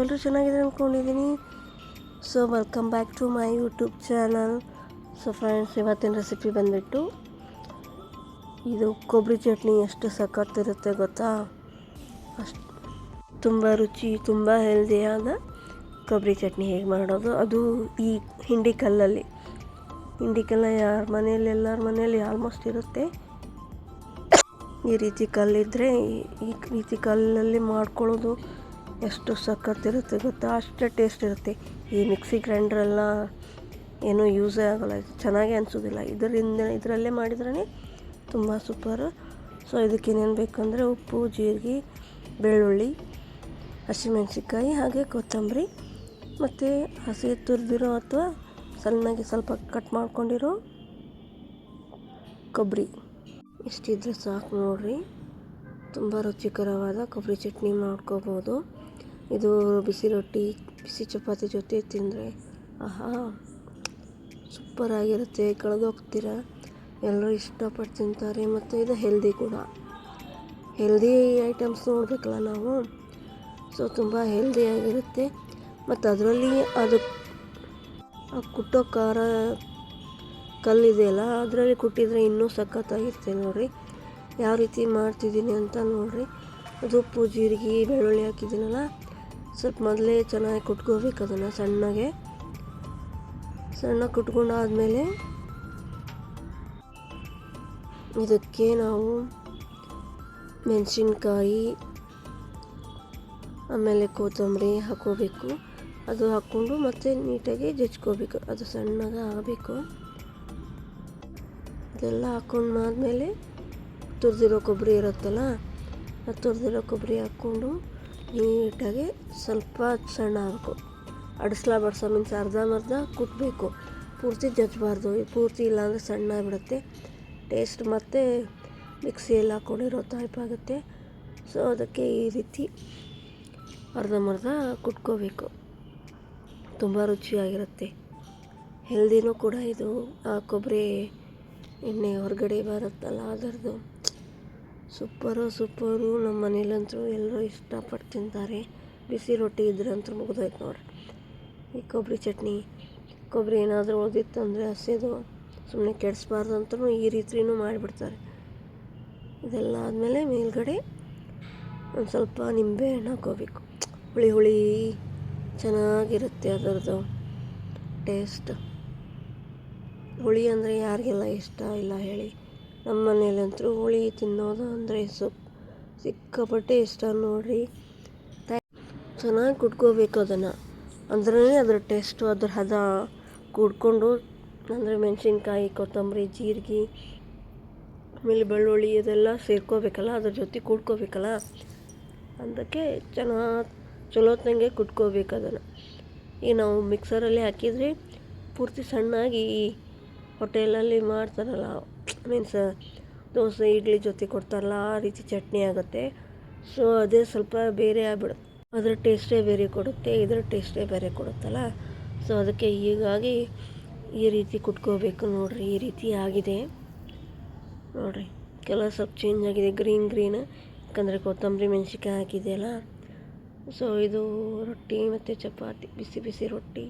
ಎಲ್ಲರೂ ಚೆನ್ನಾಗಿದೆ ಅಂದ್ಕೊಂಡಿದ್ದೀನಿ. So welcome back to my YouTube channel so friends ಇವತ್ತಿನ ರೆಸಿಪಿ ಬಂದುಬಿಟ್ಟು ಇದು ಕೊಬ್ಬರಿ ಚಟ್ನಿ ಎಷ್ಟು ಸಖತ್ತಿರುತ್ತೆ ಗೊತ್ತಾ? ಅಷ್ಟು ತುಂಬ ರುಚಿ, ತುಂಬ ಹೆಲ್ದಿಯಾದ ಕೊಬ್ಬರಿ ಚಟ್ನಿ ಹೇಗೆ ಮಾಡೋದು? ಅದು ಈ ಹಿಂಡಿ ಕಲ್ಲಲ್ಲಿ. ಹಿಂಡಿ ಕಲ್ಲ ಯಾರ ಮನೇಲಿ ಎಲ್ಲರ ಮನೆಯಲ್ಲಿ ಆಲ್ಮೋಸ್ಟ್ ಇರುತ್ತೆ. ಈ ರೀತಿ ಕಲ್ಲಿದ್ದರೆ ಈ ರೀತಿ ಕಲ್ಲಲ್ಲಿ ಮಾಡ್ಕೊಳ್ಳೋದು ಎಷ್ಟು ಸಖತ್ತಿರುತ್ತೆ ಗೊತ್ತಾ? ಅಷ್ಟೇ ಟೇಸ್ಟ್ ಇರುತ್ತೆ. ಈ ಮಿಕ್ಸಿ ಗ್ರೈಂಡ್ರೆಲ್ಲ ಏನೂ ಯೂಸೇ ಆಗೋಲ್ಲ. ಚೆನ್ನಾಗೇ ಅನಿಸೋದಿಲ್ಲ. ಇದರಿಂದ, ಇದರಲ್ಲೇ ಮಾಡಿದ್ರೇ ತುಂಬ ಸೂಪರು ಸೊ ಇದಕ್ಕೆ ಏನೇನು ಬೇಕಂದರೆ ಉಪ್ಪು, ಜೀರಿಗೆ, ಬೆಳ್ಳುಳ್ಳಿ, ಹಸಿಮೆಣಸಿನ್ಕಾಯಿ ಹಾಗೆ ಕೊತ್ತಂಬರಿ ಮತ್ತು ಹಸಿ ತುರಿದಿರೋ ಅಥವಾ ಸಣ್ಣಗೆ ಸ್ವಲ್ಪ ಕಟ್ ಮಾಡ್ಕೊಂಡಿರೋ ಕೊಬ್ಬರಿ. ಇಷ್ಟಿದ್ರೆ ಸಾಕು ನೋಡಿರಿ. ತುಂಬ ರುಚಿಕರವಾದ ಕೊಬ್ಬರಿ ಚಟ್ನಿ ಮಾಡ್ಕೋಬೋದು. ಇದು ಬಿಸಿ ರೊಟ್ಟಿ, ಬಿಸಿ ಚಪಾತಿ ಜೊತೆ ತಿಂದರೆ ಆಹಾ ಸೂಪರಾಗಿರುತ್ತೆ ಕಳೆದೋಗ್ತೀರ ಎಲ್ಲರೂ ಇಷ್ಟಪಟ್ಟು ತಿಂತಾರೆ ಮತ್ತು ಇದು ಹೆಲ್ದಿ ಕೂಡ. ಹೆಲ್ದಿ ಐಟಮ್ಸ್ ನೋಡಬೇಕಲ್ಲ ನಾವು? ಸೊ ತುಂಬ ಹೆಲ್ದಿಯಾಗಿರುತ್ತೆ ಮತ್ತು ಅದರಲ್ಲಿ ಅದು, ಆ ಕುಟ್ಟೋ ಖಾರ ಕಲ್ಲಿದೆಯಲ್ಲ, ಅದರಲ್ಲಿ ಕುಟ್ಟಿದರೆ ಇನ್ನೂ ಸಖತ್ತಾಗಿರುತ್ತೆ ನೋಡಿರಿ. ಯಾವ ರೀತಿ ಮಾಡ್ತಿದ್ದೀನಿ ಅಂತ ನೋಡಿರಿ. ಅದು ಉಪ್ಪು ಜೀರಿಗೆ, ಬೆಳ್ಳುಳ್ಳಿ ಹಾಕಿದ್ದೀನಲ್ಲ ಸ್ವಲ್ಪ ಮೊದಲೇ ಚೆನ್ನಾಗಿ ಕುಟ್ಕೋಬೇಕು ಅದನ್ನು ಸಣ್ಣಗೆ. ಸಣ್ಣ ಕುಟ್ಕೊಂಡಾದಮೇಲೆ ಇದಕ್ಕೆ ನಾವು ಮೆಣಸಿನ್ಕಾಯಿ, ಆಮೇಲೆ ಕೊತ್ತಂಬರಿ ಹಾಕೋಬೇಕು ಅದು ಹಾಕ್ಕೊಂಡು ಮತ್ತೆ ನೀಟಾಗಿ ಜಜ್ಕೋಬೇಕು. ಅದು ಸಣ್ಣಗೆ ಆಗಬೇಕು. ಇದೆಲ್ಲ ಹಾಕ್ಕೊಂಡಾದ್ಮೇಲೆ ತುರಿದಿರೋ ಕೊಬ್ಬರಿ ಇರುತ್ತಲ್ಲ, ಆ ತುರಿದಿರೋ ಕೊಬ್ಬರಿ ಹಾಕ್ಕೊಂಡು ನೀಟಾಗಿ ಸ್ವಲ್ಪ ಸಣ್ಣ ಆಗಬೇಕು ಅಡಿಸ್ಲಾ ಬಡ್ಸ ಮೀನ್ಸ್ ಅರ್ಧಂಬರ್ಧ ಕುಟ್ಟಬೇಕು ಪೂರ್ತಿ ಜಜ್ಜಬಾರ್ದು ಪೂರ್ತಿ ಇಲ್ಲಾಂದರೆ ಸಣ್ಣ ಆಗಿಬಿಡುತ್ತೆ. ಟೇಸ್ಟ್ ಮತ್ತು ಮಿಕ್ಸಿಯಲ್ಲಿ ಹಾಕ್ಕೊಂಡಿರೋ ಟೈಪ್ ಆಗುತ್ತೆ. ಸೊ ಅದಕ್ಕೆ ಈ ರೀತಿ ಅರ್ಧಂಬರ್ಧ ಕುಟ್ಕೋಬೇಕು. ತುಂಬ ರುಚಿಯಾಗಿರುತ್ತೆ. ಹೆಲ್ದಿನೂ ಕೂಡ ಇದು. ಆ ಕೊಬ್ಬರಿ ಎಣ್ಣೆ ಹೊರಗಡೆ ಬರುತ್ತಲ್ಲ ಅದರದ್ದು. Super super. ನಮ್ಮ ಮನೇಲಂತೂ ಎಲ್ಲರೂ ಇಷ್ಟಪಟ್ಟು ತಿಂತಾರೆ. ಬಿಸಿ ರೊಟ್ಟಿ ಇದ್ರಂತೂ ಮುಗಿದೋಯ್ತು ನೋಡ್ರಿ. ಈ ಕೊಬ್ಬರಿ ಚಟ್ನಿ, ಕೊಬ್ಬರಿ ಏನಾದರೂ ಉಳಿದಿತ್ತು ಅಂದರೆ ಹಸಿದು ಸುಮ್ಮನೆ ಕೆಡಿಸ್ಬಾರ್ದು ಅಂತೂ ಈ ರೀತಿಯೂ ಮಾಡಿಬಿಡ್ತಾರೆ. ಇದೆಲ್ಲ ಆದಮೇಲೆ ಮೇಲ್ಗಡೆ ಒಂದು ಸ್ವಲ್ಪ ನಿಂಬೆ ಹಣ್ಣು ಹಾಕೋಬೇಕು ಹುಳಿ ಹುಳಿ, ಚೆನ್ನಾಗಿರುತ್ತೆ ಅದರದ್ದು ಟೇಸ್ಟ್. ಹುಳಿ ಅಂದರೆ ಯಾರಿಗೆಲ್ಲ ಇಷ್ಟ ಇಲ್ಲ ಹೇಳಿ. ನಮ್ಮ ಮನೆಯಲ್ಲಂತೂ ಹುಳಿ ತಿನ್ನೋದು ಅಂದರೆ ಸೊಪ್ಪು. ಸಿಕ್ಕಾಪಟ್ಟೆ ಇಷ್ಟ ನೋಡ್ರಿ. ಚೆನ್ನಾಗಿ ಕುಟ್ಕೋಬೇಕು ಅದನ್ನು. ಅಂದ್ರೇ ಅದ್ರ ಟೇಸ್ಟು ಅದ್ರ ಹದ ಕುಡ್ಕೊಂಡು ಅಂದರೆ ಮೆಣಸಿನ್ಕಾಯಿ, ಕೊತ್ತಂಬರಿ, ಜೀರಿಗೆ, ಆಮೇಲೆ ಬೆಳ್ಳುಳ್ಳಿ ಇದೆಲ್ಲ ಸೇರ್ಕೋಬೇಕಲ್ಲ, ಅದ್ರ ಜೊತೆ ಕುಡ್ಕೋಬೇಕಲ್ಲ. ಅದಕ್ಕೆ ಚೆನ್ನಾಗಿ ಚಲೋತ್ನಂಗೆ ಕುಟ್ಕೋಬೇಕು ಅದನ್ನು. ಈಗ ನಾವು ಮಿಕ್ಸರಲ್ಲಿ ಹಾಕಿದರೆ ಪೂರ್ತಿ ಸಣ್ಣಾಗಿ ಹೋಟೆಲಲ್ಲಿ ಮಾಡ್ತಾರಲ್ಲ ಮೀನ್ಸ್ ದೋಸೆ, ಇಡ್ಲಿ ಜೊತೆ ಕೊಡ್ತಾರಲ್ಲ, ಆ ರೀತಿ ಚಟ್ನಿ ಆಗುತ್ತೆ. ಸೊ ಅದೇ ಸ್ವಲ್ಪ ಬೇರೆ ಆಗ್ಬಿಡುತ್ತೆ ಅದರ ಟೇಸ್ಟೇ ಬೇರೆ ಕೊಡುತ್ತೆ, ಇದರ ಟೇಸ್ಟೇ ಬೇರೆ ಕೊಡುತ್ತಲ್ಲ. ಸೊ ಅದಕ್ಕೆ ಹೀಗಾಗಿ ಈ ರೀತಿ ಕುಟ್ಕೋಬೇಕು ನೋಡಿರಿ, ಈ ರೀತಿ ಆಗಿದೆ. ನೋಡಿರಿ ಕಲರ್ ಸ್ವಲ್ಪ ಚೇಂಜ್ ಆಗಿದೆ ಗ್ರೀನ್ ಗ್ರೀನ್ ಯಾಕಂದರೆ ಕೊತ್ತಂಬರಿ ಮೆಣಸಿಕಾಯಿ ಹಾಕಿದೆಯಲ್ಲ ಸೊ ಇದು ರೊಟ್ಟಿ ಮತ್ತು ಚಪಾತಿ, ಬಿಸಿ ಬಿಸಿ ರೊಟ್ಟಿ.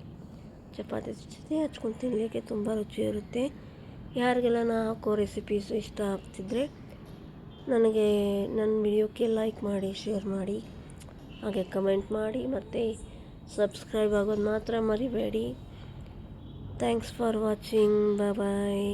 ಚಪಾತಿ ಜೊತೆ ಹಚ್ಕೊಂಡು ತಿನ್ನಲಿಕ್ಕೆ ತುಂಬ ರುಚಿ ಇರುತ್ತೆ. ಯಾರಿಗೆಲ್ಲ ನಾ ಹಾಕೋ ರೆಸಿಪೀಸು ಇಷ್ಟ ಆಗ್ತಿದ್ರೆ ನನಗೆ ನನ್ನ ವಿಡಿಯೋಕ್ಕೆ ಲೈಕ್ ಮಾಡಿ ಶೇರ್ ಮಾಡಿ, ಹಾಗೆ ಕಮೆಂಟ್ ಮಾಡಿ ಮತ್ತು ಸಬ್ಸ್ಕ್ರೈಬ್ ಆಗೋದು ಮಾತ್ರ ಮರಿಬೇಡಿ. Thanks for watching bye